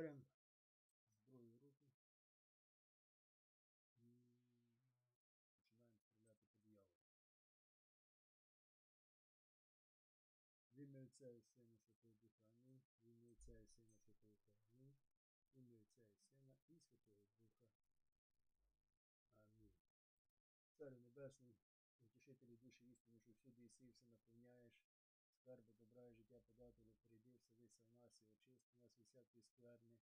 Беремо зброю в руки. І починаємо стріляти по дияволу. В ім'я Отця і Сина Святого Духа Амінь. В ім'я Отця і Сина Святого Духа Амінь. В ім'я Отця і Сина і Святого Духа. Амінь. Царю Небесний, утішителю душі істини, що всюди і все наповняєш, скарби, добра і життя подателю, прийди, вселися в нас і очисти нас від всякої скверни,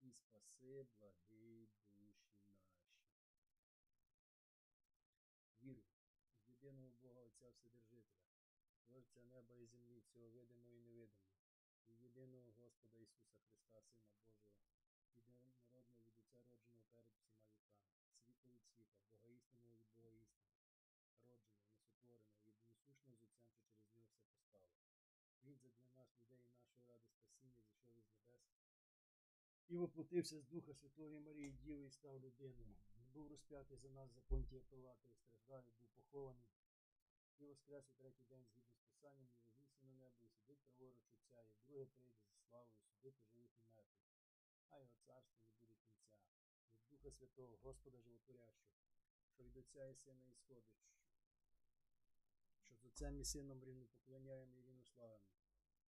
і спаси, благий душі наші. Вірую в єдиного Бога Отця Вседержителя, Творця неба і землі, всього видимого і невидимого, і єдиного Господа Ісуса Христа, Сина Божого, єдинородного від Отця родженого перед всіма віками, світло від світла, Бога істинного від Бога істини, родженого, несотвореного, з що через нього все постало. Він задля нас, людей і нашої ради спасіння, зійшов із небес і воплотився з Духа Святої Марії Діви і став людиною. Був розп'ятий за нас за понтія Пилата і страждав, і був похований. І воскрес у третій день згідно з Писанням, і вознісся на небо, і сидить праворуч Отця, і вдруге прийде зі славою судити живих і мертвих, а його царство не буде кінця. Від Духа Святого, Господа Животворящого, що від Отця і Сина з Отцем і Сином рівно поклоняємо і рівно славимо,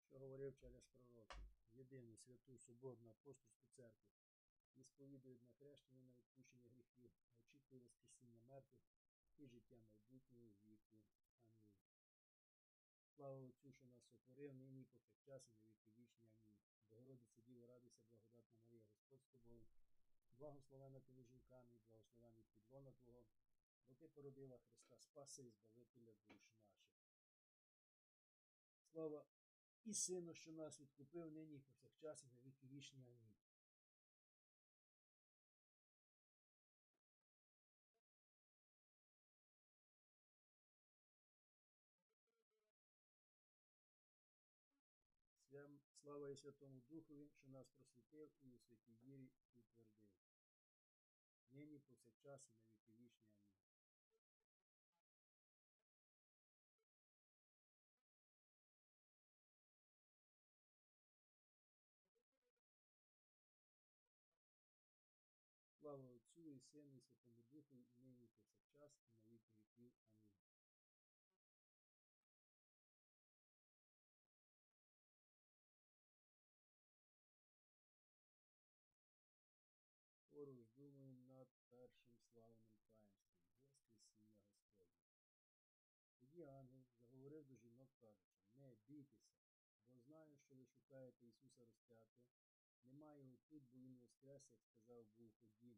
що говорив через пророків, єдину, святу, соборну, апостольську церкву, і сповідують на хрещення на відпущення гріхів, очікує Воскресіння мертвих і життя майбутнього віку. Амінь. Слава Отцю, що нас сотворив, нині повсякчас і на віки вічні. Амінь. Богородице Діво, радуйся, благодатна Марія, Господь з тобою. Благословена ти жінками, і благословений підлона Твого, бо ти породила Христа Спаси і Збавителя душ наших. Слава і Сину, що нас відкупив нині і повсякчас і на віки вічні. Амінь. Слава і Святому Духові, що нас просвітив і у святій вірі утвердив. Нині повсякчас і на віки вічні. Амінь. І Сину і Святому Духу, і нині і повсякчас, і на віки віків. Амінь. Скоро роздумуємо над першим славним таїнством Воскресіння Господнє. Тоді ангел заговорив до жінок, кажучи, не бійтеся, бо знаю, що ви шукаєте Ісуса розп'ятого. Немає його тут, бо Він воскрес, сказав Бог ходім.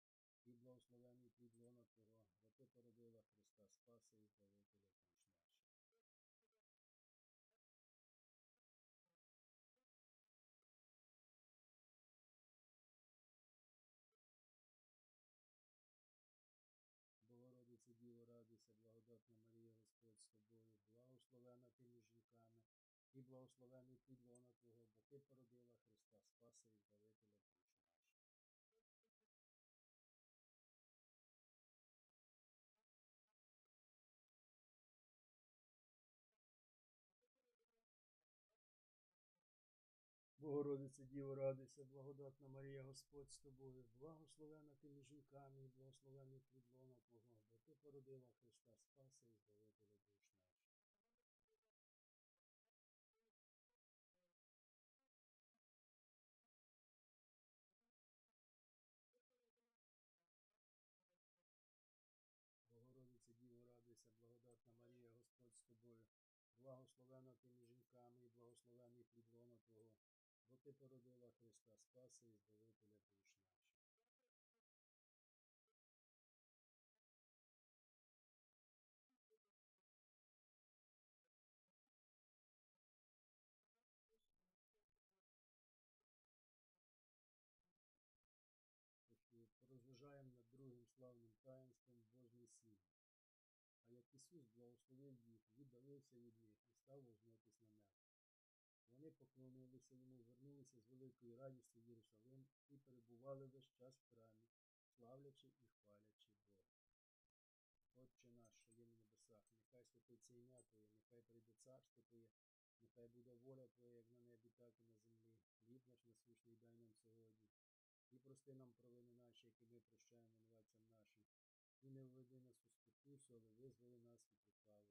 і благословений плід лона Твого, бо ти породила Христа Спаса і Збавителя душ наших. Богородиця Діво, радуйся, благодатна Марія, Господь з тобою, благословена ти між жінками, і благословений плід лона Твого, бо ти породила Христа Спаса і Збавителя душ Богородице Діво, радися, благодатна Марія, Господь з тобою, благословена ти між жінками, благословена благословений плідлона Твого, бо ти породила Христа Спаси і поведила душ нашу. Богородице Діво, радися, благодатна Марія, Господь з тобою, благословена ти між жінками, і благословений плідлона Твого бо ти породила Христа Спаси і Збавителя душ наших. Тож, Порозважаємо над другим славним таїнством сім'ї. А як Ісус благословив їх, віддалився від них і став возноситись на небо. Вони поклонилися йому, вернулися з великою радістю в Єрусалим і перебували весь час в храмі, славлячи і хвалячи Бога. Отче наш, що є на небесах, нехай святиться ім'я Твоє, нехай прийде царство Твоє, нехай буде воля Твоя, як на небі, так і на землі. Хліб наш насущний дай нам сьогодні. І прости нам провини наші, які ми прощаємо винуватцям нашим. І не введи нас у спокусу, але визволи нас від лукавого.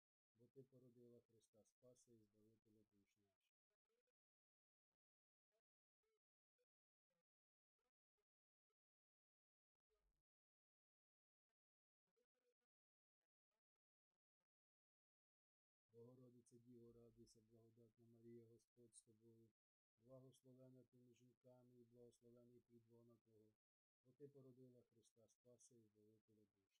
бо ти породила Христа Спаси і Збавителя душ наших. Богородице Діво, радуйся, благодатна Марія, Господь з тобою, благословена ти між жінками і благословений плід лона Твого, бо ти породила Христа Спаси і Збавителя душ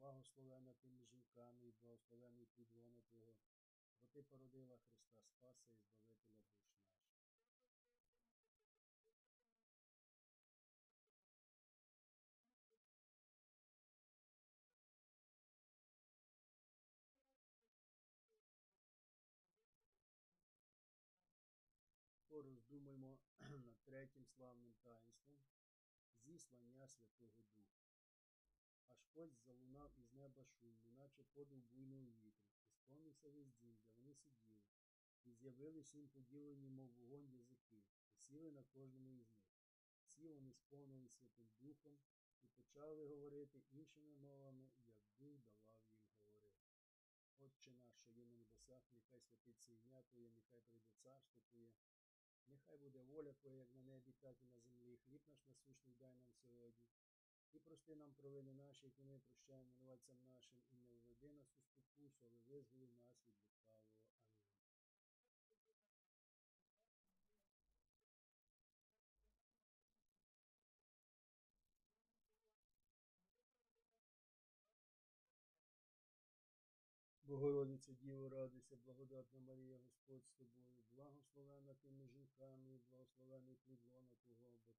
благословена ти між жінками і благословений плід лона Твого, бо ти породила Христа Спаси і Збавителя душ наших. Пороздумаймо над третім славним таїнством зіслання Святого Духа. Ось залунав із неба шум, неначе подув буйного вітру, і сповнився весь дім, де вони сиділи, і з'явились їм поділені, мов вогонь язики, і сіли на кожному із них. Всі вони сповнились Святим Духом і почали говорити іншими мовами, як Дух давав їм говорити. Отче наш, що є на небесах, нехай святиться ім'я Твоє, нехай прийде царство Твоє, нехай буде воля Твоя, як на небі, так і на землі. Хліб наш насущний дай нам сьогодні. І прости нам провини наші, які ми прощаємо винуватцям нашим, і не введи нас у спокусу, але визволи нас від лукавого. Амінь. Богородице Діво, радуйся, благодатна Марія, Господь з тобою, благословена ти між жінками, благословений плід лона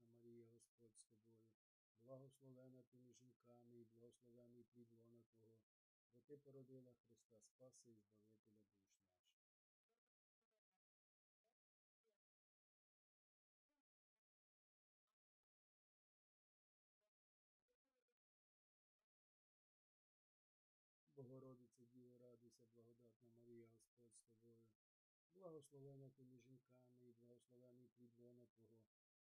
благодатна Марія, Господь з тобою. Благословена ти між жінками і благословений плід лона Твого, бо ти породила Христа Спаси і Збавителя душ наших. Богородице Діво, радуйся, благодатна Марія, Господь з тобою. Благословена ти між жінками і благословений плід лона Твого,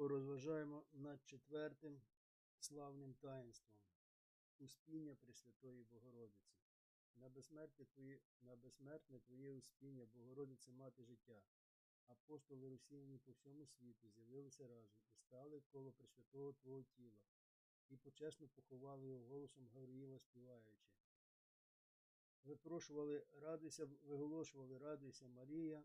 Порозважаємо над четвертим славним таїнством Успіння Пресвятої Богородиці. На безсмертне твоє, на безсмертне твоє успіння, Богородице Мати життя. Апостоли розсіяні по всьому світу з'явилися разом і стали коло Пресвятого Твого тіла, і почесно поховали його голосом Гавриїла співаючи. Випрошували, радуйся, виголошували, радуйся, Марія,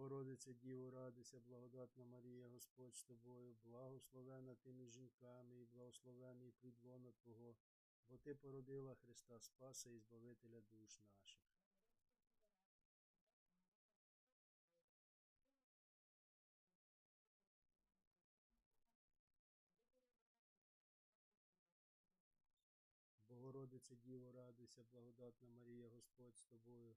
Богородице Діво, радуйся, благодатна Марія, Господь з тобою, благословена ти між жінками і благословений плід лона Твого, бо ти породила Христа Спаса і Збавителя душ наших. Богородице Діво, радуйся, благодатна Марія, Господь з тобою,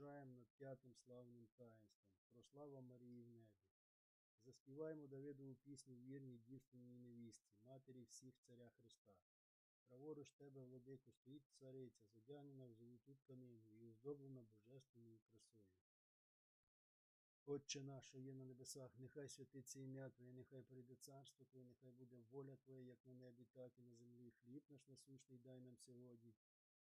Порозважаємо над п'ятим славним таїнством. Прослава Марії в небі. Заспіваємо Давидову пісню вірній дівственній невісті, матері всіх царя Христа. Праворуч тебе, владико, стоїть цариця, задягнена в золоту тканину і оздоблена божественною красою. Отче наш, є на небесах, нехай святиться ім'я Твоє, нехай прийде царство Твоє, нехай буде воля Твоя, як на небі, так і на землі. Хліб наш насущний дай нам сьогодні.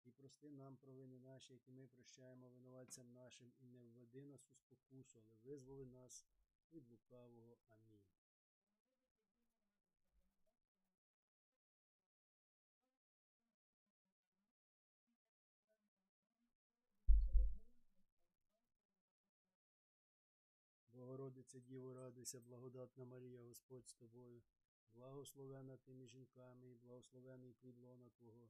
І прости нам провини наші, які ми прощаємо винуватцям нашим, і не введи нас у спокусу, але визволи нас від лукавого. Амінь. Богородиця Діво, радуйся, благодатна Марія, Господь з тобою, благословена ти між жінками, і благословений плід лона Твого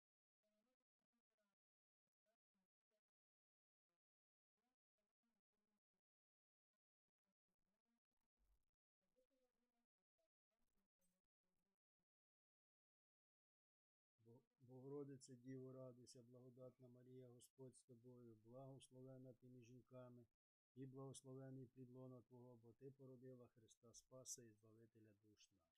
Богородице Діво, радуйся, благодатна Марія, Господь з тобою, благословена ти між жінками, і благословений підлона Твого, бо ти породила Христа Спаса і Збавителя душ наших.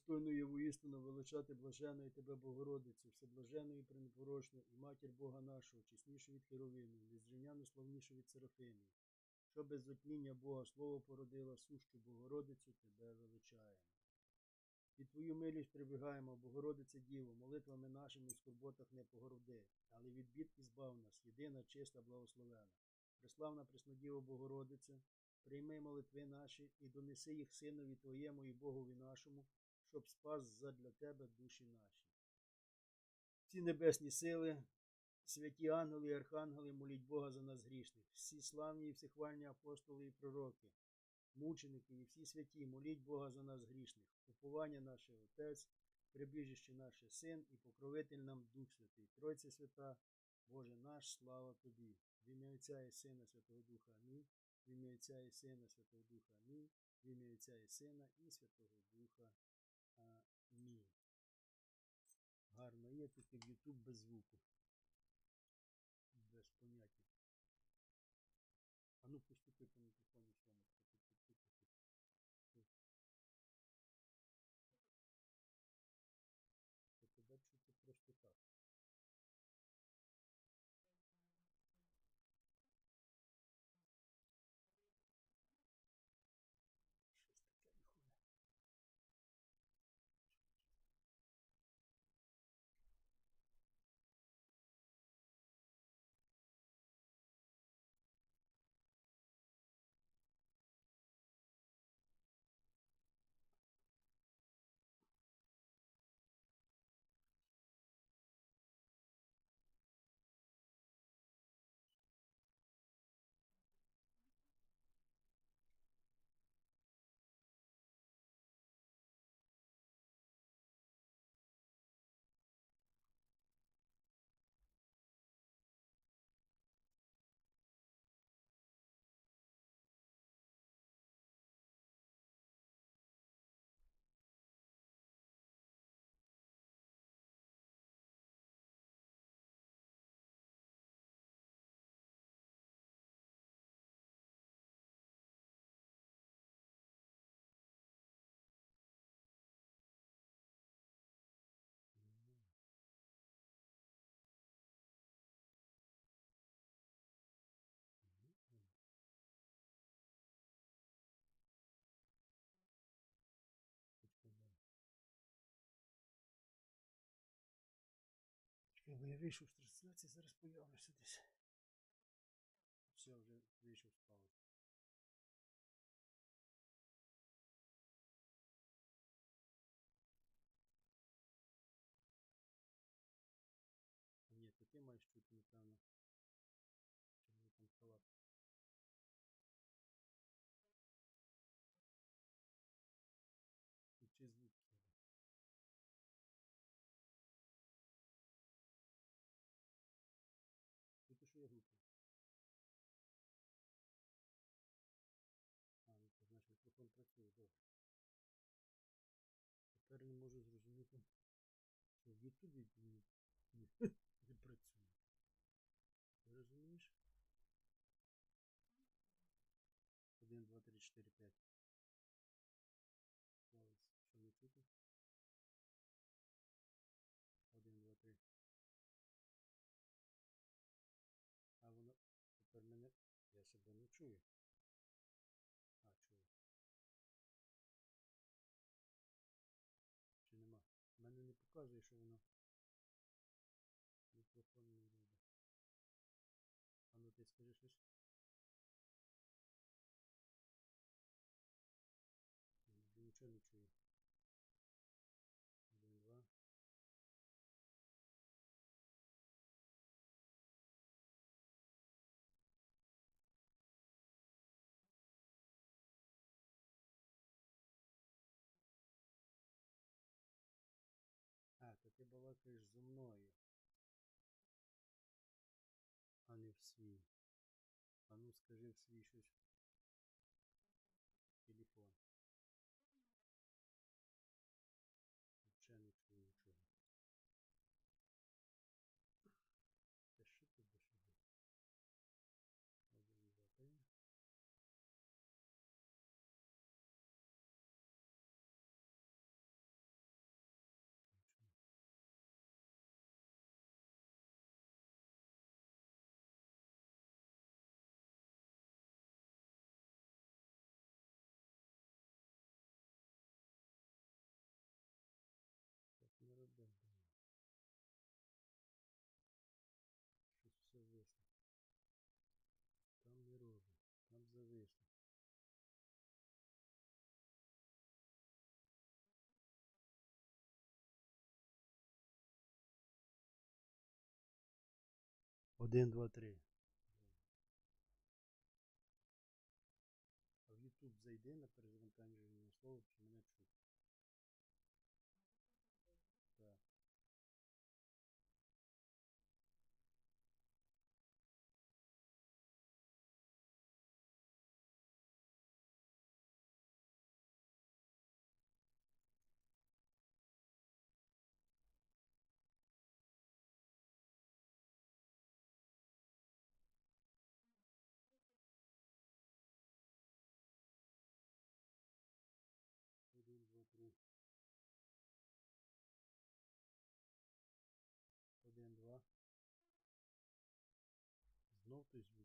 Достойно є воістину величати блаженої тебе, Богородицю, всеблажену і і матір Бога нашого, чеснішу від Херовимів, незрівняно славнішу від Серафимів, що без затміння Бога Слово породила, сущу Богородицю тебе величаємо. Під твою милість прибігаємо, Богородице Діво, молитвами нашими в скорботах не погороди, але від бід і збав нас, єдина, чиста, благословена. Преславна Преснодіво Богородице, прийми молитви наші і донеси їх Синові Твоєму і Богові нашому, щоб спас задля Тебе душі наші. Всі небесні сили, святі ангели і архангели, моліть Бога за нас грішних, всі славні і всехвальні апостоли і пророки, мученики і всі святі, моліть Бога за нас грішних, уповання наше Отець, прибіжище наше Син і покровитель нам Дух Святий, Тройця Свята, Боже наш, слава Тобі. В ім'я Отця і Сина Святого Духа Амінь. В ім'я Отця і Сина Святого Духа Амінь. В ім'я Отця і Сина і Святого Духа Гарно є тільки в YouTube без звуку. Без поняття. А ну постукай по Я бо я вийшов з трансляції, зараз появлюся десь. Все, вже вийшов з паузи. Ні, то ти маєш чути, напевно. Що в Ютубі не, не, не працює. Розумієш? 1, 2, 3, 4, 5. Славець, що не чути? 1, 2, 3. А воно тепер мене. Я себе не чую. Показує, що воно мікрофон не робить. А ну ти скажи щось. Балакаєш зі мною. А не в свій. А ну скажи в свій щось. Один, два, три. А в YouTube зайди на перезавантаження слово, Autismo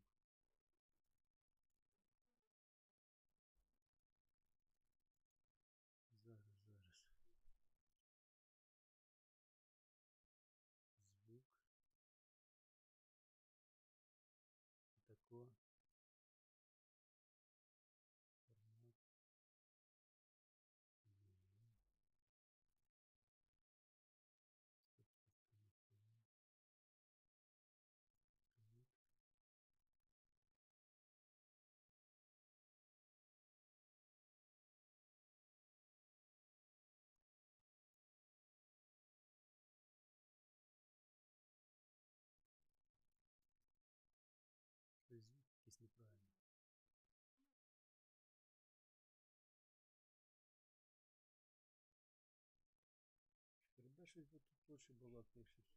Шкеребе щось бо тут точно балакає щось.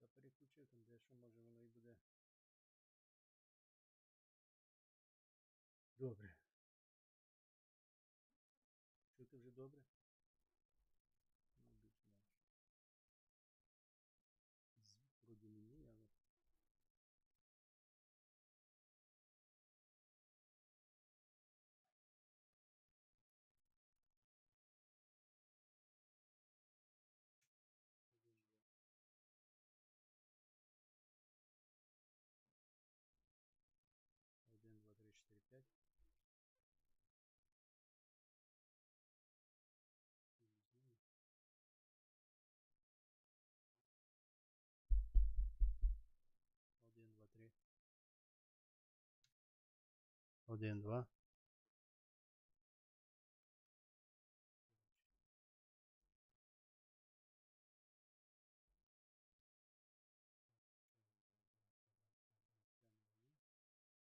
Та переключив там дещо, може воно і буде. Добре. Чути вже добре? Один, два.